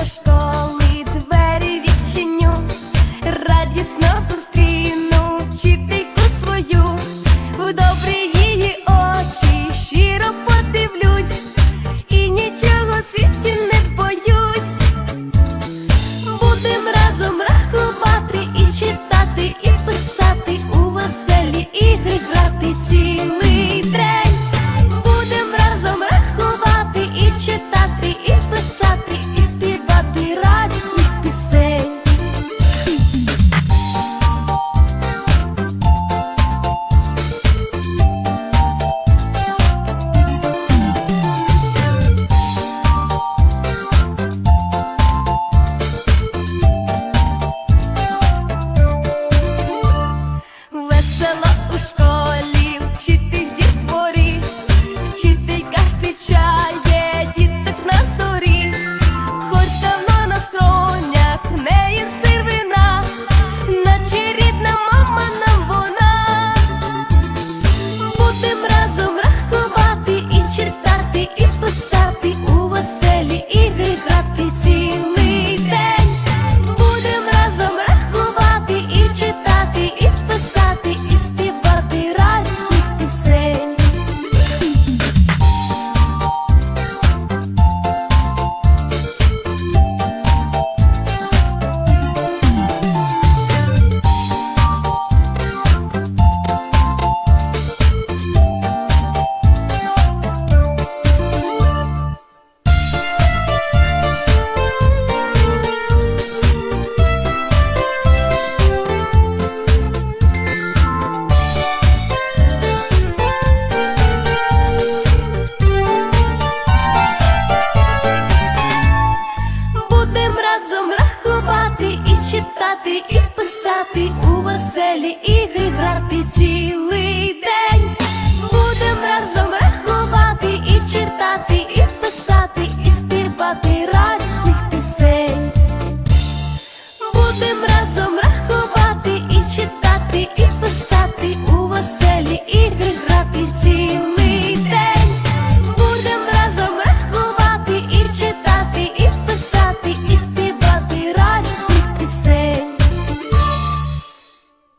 до школи двері відчиню, радісно зустрічу грати і писати у веселі ігри грати цілий день.